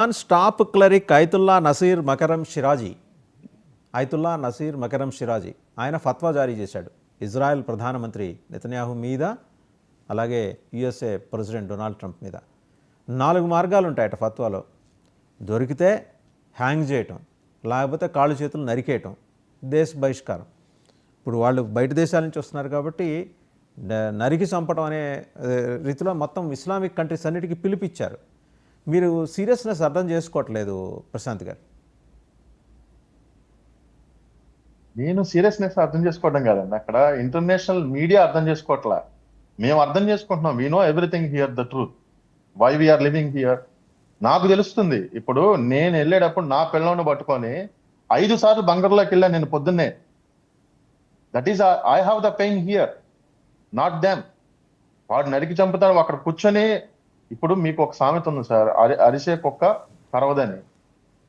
Iran top cleric Ayatollah Nasir Makarem Shirazi. Ayatollah Naseer Makarem షిరాజీ. ఆయన ఫత్వా జారీ చేశాడు. ఇజ్రాయెల్ ప్రధానమంత్రి నెతన్యాహు మీద అలాగే యుఎస్ఏ ప్రెసిడెంట్ డొనాల్డ్ ట్రంప్ మీద. నాలుగు మార్గాలు ఉంటాయట ఫత్వాలో. దొరికితే హ్యాంగ్ చేయటం లేకపోతే కాళ్ళు చేతులు నరికేయటం దేశ బహిష్కారం. ఇప్పుడు వాళ్ళు బయట దేశాల నుంచి వస్తున్నారు కాబట్టి నరికి చంపడం అనే రీతిలో మొత్తం ఇస్లామిక్ కంట్రీస్ అన్నిటికీ పిలిపిచ్చారు. మీరు సీరియస్నెస్ అర్థం చేసుకోవట్లేదు ప్రశాంత్ గారు. నేను సీరియస్నెస్ అర్థం చేసుకోవడం కాదండి. అక్కడ ఇంటర్నేషనల్ మీడియా అర్థం చేసుకోవట్లా. మేము అర్థం చేసుకుంటున్నాం. We know everything here the truth why we are living here నాకు తెలుస్తుంది. ఇప్పుడు నేను వెళ్ళేటప్పుడు నా పిల్లలను పట్టుకొని ఐదు సార్లు బంగారులోకి వెళ్ళాను నేను పొద్దున్నే. That is I have the pain here not them వాడు నరికి చంపుతాడు. అక్కడ కూర్చొని ఇప్పుడు మీకు ఒక సామెత ఉంది సార్. అరి అరిసే కుక్క కరవదని.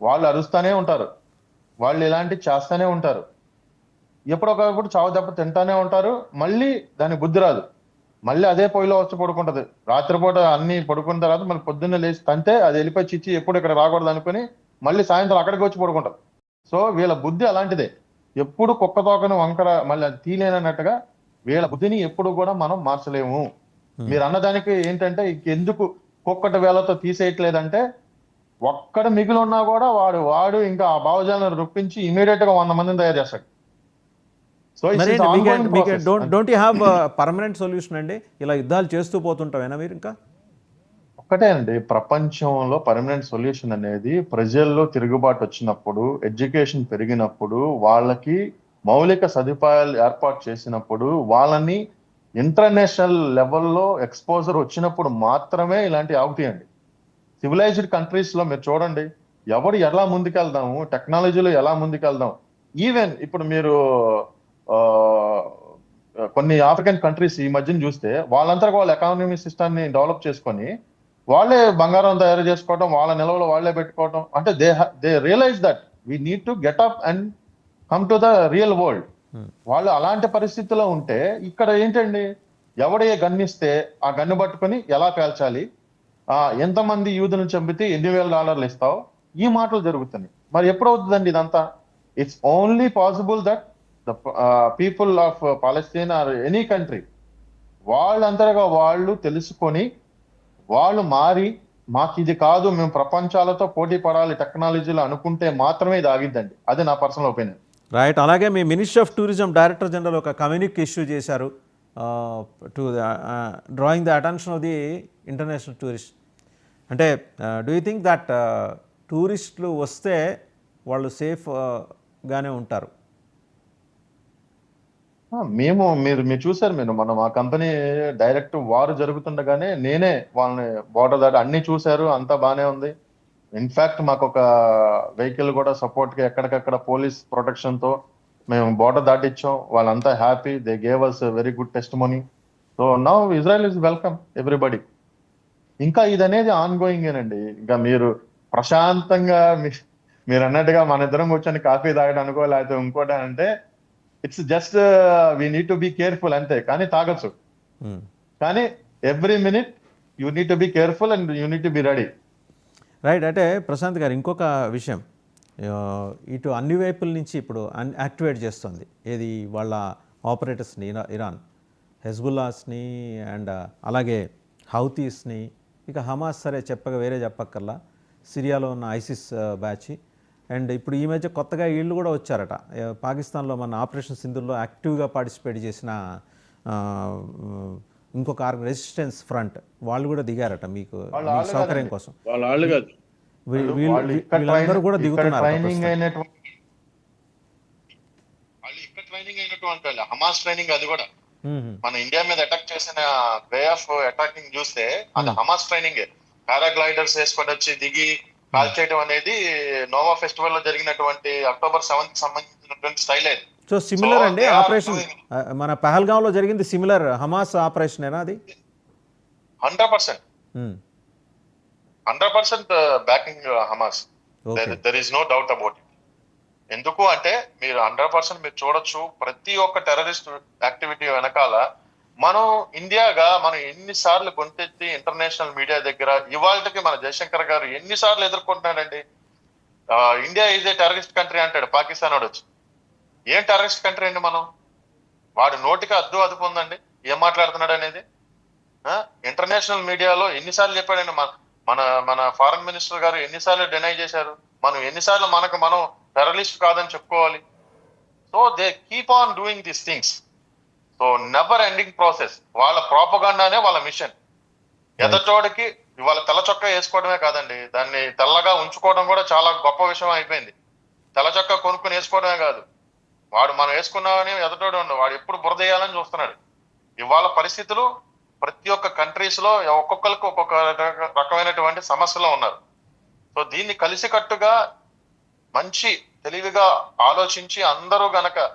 వాళ్ళు అరుస్తూనే ఉంటారు. వాళ్ళు ఇలాంటి చేస్తూనే ఉంటారు. ఎప్పుడొకప్పుడు చావు దెబ్బ తింటానే ఉంటారు. మళ్ళీ దాని బుద్ధి రాదు. మళ్ళీ అదే పొయ్యిలో వచ్చి పడుకుంటది. రాత్రిపూట అన్ని పడుకున్న తర్వాత మళ్ళీ పొద్దున్నే లేచి తంటే అది వెళ్ళిపోయి చిచ్చి ఎప్పుడు ఇక్కడ రాకూడదు అనుకుని మళ్ళీ సాయంత్రం అక్కడికి వచ్చి పడుకుంటారు. సో వీళ్ళ బుద్ధి అలాంటిదే. ఎప్పుడు కుక్క తోకను వంకర మళ్ళీ అది తీలేనన్నట్టుగా వీళ్ళ బుద్ధిని ఎప్పుడు కూడా మనం మార్చలేము. మీరు అన్నదానికి ఏంటంటే ఎందుకు కుక్కటి వేలతో తీసేయట్లేదంటే ఒక్కడ మిగిలి ఉన్నా కూడా వాడు వాడు ఇంకా ఆ భావజాలను రొప్పించి ఇమీడియట్గా వంద మందిని తయారు చేస్తాడు. సో మరి don't don't you have permanent solution అండి? ఇలా యుద్ధాలు చేస్తూ పోతుంటామేనా మీరు ఇంకా? ఒక్కటే అండి ప్రపంచంలో పర్మనెంట్ సొల్యూషన్ అనేది ప్రజల్లో తిరుగుబాటు వచ్చినప్పుడు ఎడ్యుకేషన్ పెరిగినప్పుడు వాళ్ళకి మౌలిక సదుపాయాలు ఏర్పాటు చేసినప్పుడు వాళ్ళని ఇంటర్నేషనల్ లెవెల్లో ఎక్స్పోజర్ వచ్చినప్పుడు మాత్రమే ఇలాంటి ఆగుతాయండి సివిలైజ్డ్ కంట్రీస్లో మీరు చూడండి ఎవరు ఎలా ముందుకెళ్దాము టెక్నాలజీలో ఎలా ముందుకెళ్దాం ఈవెన్ ఇప్పుడు మీరు కొన్ని ఆఫ్రికన్ కంట్రీస్ ఈ మధ్యన చూస్తే వాళ్ళంతా వాళ్ళ ఎకానమీ సిస్టాన్ని డెవలప్ చేసుకొని వాళ్ళే బంగారం తయారు చేసుకోవడం వాళ్ళ నిల్వలు వాళ్ళే పెట్టుకోవడం అంటే they they realise that we need to get up and come to the real world. వాళ్ళు అలాంటి పరిస్థితిలో ఉంటే ఇక్కడ ఏంటండి? ఎవడే గన్నిస్తే ఆ గన్ను పట్టుకొని ఎలా పేల్చాలి? ఆ ఎంతమంది యూదును చంపితే ఎన్ని వేల డాలర్లు ఇస్తావు? ఈ మాటలు జరుగుతున్నాయి. మరి ఎప్పుడు అవుతుందండి ఇదంతా it's only possible that the people of Palestine or any country వాళ్ళంతగా వాళ్ళు తెలుసుకొని వాళ్ళు మారి మాకు ఇది కాదు మేము ప్రపంచాలతో పోటీ పడాలి టెక్నాలజీలో అనుకుంటే మాత్రమే ఇది ఆగిద్దండి. అది నా పర్సనల్ ఒపీనియన్ రైట్ అలాగే మీ ministry of tourism director general ఒక కమ్యూనిక్ ఇష్యూ చేశారు. To drawing the attention of the international tourist అంటే డూ యూ థింక్ దట్ టూరిస్టులు వస్తే వాళ్ళు సేఫ్గానే ఉంటారు? మేము మీరు మీరు చూసారు మీరు మనం మా కంపెనీ డైరెక్ట్ వారు జరుగుతుండగానే నేనే వాళ్ళని బోర్డర్ దాటి అన్ని చూశారు అంతా బాగానే ఉంది. ఇన్ఫాక్ట్ మాకు ఒక వెహికల్ కూడా సపోర్ట్గా ఎక్కడికక్కడ పోలీస్ ప్రొటెక్షన్తో మేము బోర్డర్ దాటిచ్చాం. వాళ్ళంతా happy they gave us very good test money so now Israel is welcome everybody ఇంకా ఇది అనేది ఆన్ గోయింగ్ ఏనండి. ఇంకా మీరు ప్రశాంతంగా మీరు అన్నట్టుగా మన ఇద్దరం కూర్చొని కాఫీ తాగడానికో లేకపోతే ఇంకోటి అంటే it's just we need to be careful అంతే. కానీ తాగొచ్చు. Hmm. కానీ every minute you need to be careful and you need to be ready right అంటే ప్రశాంత్ గారు ఇంకొక విషయం. ఇటు అన్ని వైపుల నుంచి ఇప్పుడు అన్ యాక్టివేట్ చేస్తుంది. ఏది వాళ్ళ ఆపరేటర్స్ని ఇరా ఇరాన్. హెజ్బుల్లాస్ని అండ్ అలాగే హౌతీస్ని. ఇక హమాస్ సరే చెప్పక వేరే చెప్పక్కర్లా. సిరియాలో ఉన్న ఐసిస్ బ్యాచ్. అండ్ ఇప్పుడు ఈ మధ్య కొత్తగా వీళ్ళు కూడా వచ్చారట. పాకిస్తాన్లో మన ఆపరేషన్ సింధుల్లో యాక్టివ్గా పార్టిసిపేట్ చేసిన ఇంకొక ఆర్గ రెసిస్టెన్స్ ఫ్రంట్ వాళ్ళు కూడా దిగారట మీకు సౌకర్యం కోసం. వీళ్ళందరూ కూడా ట్రైనింగ్ దిగుతున్నారు ట్రైనింగ్ అయినటువంటి వాళ్ళు ఇక్కడ ట్రైనింగ్ అయినటువంటి వాళ్ళు హమాస్ ట్రైనింగ్ అది కూడా. మన ఇండియా మీద అటాక్ చేసిన వే ఆఫ్ అటాకింగ్ చూస్తే అది హమాస్ ట్రైనింగ్. పారాగ్లైడర్స్ వేసుకొని వచ్చి దిగి కాల్ చేయడం అనేది నోవా ఫెస్టివల్లో జరిగినటువంటి అక్టోబర్ సెవెంత్ సంబంధించినటువంటి స్టైల్. అది సో సిమిలర్ అండి ఆపరేషన్ మన పహల్గాంలో జరిగింది సిమిలర్ హమాస్ ఆపరేషనేనా అది? Hundred percent. Hmm. Hundred percent backing Hamas. Okay there is no doubt about it ఎందుకు అంటే మీరు హండ్రెడ్ పర్సెంట్ మీరు చూడొచ్చు ప్రతి ఒక్క టెర్రరిస్ట్ యాక్టివిటీ వెనకాల మనం ఇండియాగా మనం ఎన్నిసార్లు గొంతెత్తి ఇంటర్నేషనల్ మీడియా దగ్గర ఇవాళకి మన జయశంకర్ గారు ఎన్నిసార్లు ఎదుర్కొంటున్నాడండి? India is a terrorist country అంటాడు పాకిస్తాన్ వాడు వచ్చి ఏం టెర్రరిస్ట్ కంట్రీ అండి మనం? వాడు నోటికి అద్దు అదుపు ఉందండి. ఏం మాట్లాడుతున్నాడు అనేది? ఇంటర్నేషనల్ మీడియాలో ఎన్నిసార్లు చెప్పాడండి మన మన మన ఫారెన్ మినిస్టర్ గారు ఎన్నిసార్లు డినై చేశారు? మనం ఎన్నిసార్లు మనకు మనం టెర్రరిస్ట్ కాదని చెప్పుకోవాలి? So they keep on doing these things so never ending process వాళ్ళ ప్రాపగాండానే వాళ్ళ మిషన్ ఎదటోడికి ఇవాళ తెల్ల చొక్కా వేసుకోవడమే కాదండి. దాన్ని తెల్లగా ఉంచుకోవడం కూడా చాలా గొప్ప విషయం అయిపోయింది. తెల్ల చొక్కా కొనుక్కుని వేసుకోవడమే కాదు. వాడు మనం వేసుకున్నామని ఎదటోడు ఉండు వాడు ఎప్పుడు బురదేయాలని చూస్తున్నాడు. ఇవాళ పరిస్థితులు ప్రతి ఒక్క కంట్రీస్లో ఒక్కొక్కరికి ఒక్కొక్క రకమైనటువంటి సమస్యలు ఉన్నారు. సో దీన్ని కలిసికట్టుగా మంచి తెలివిగా ఆలోచించి అందరూ గనక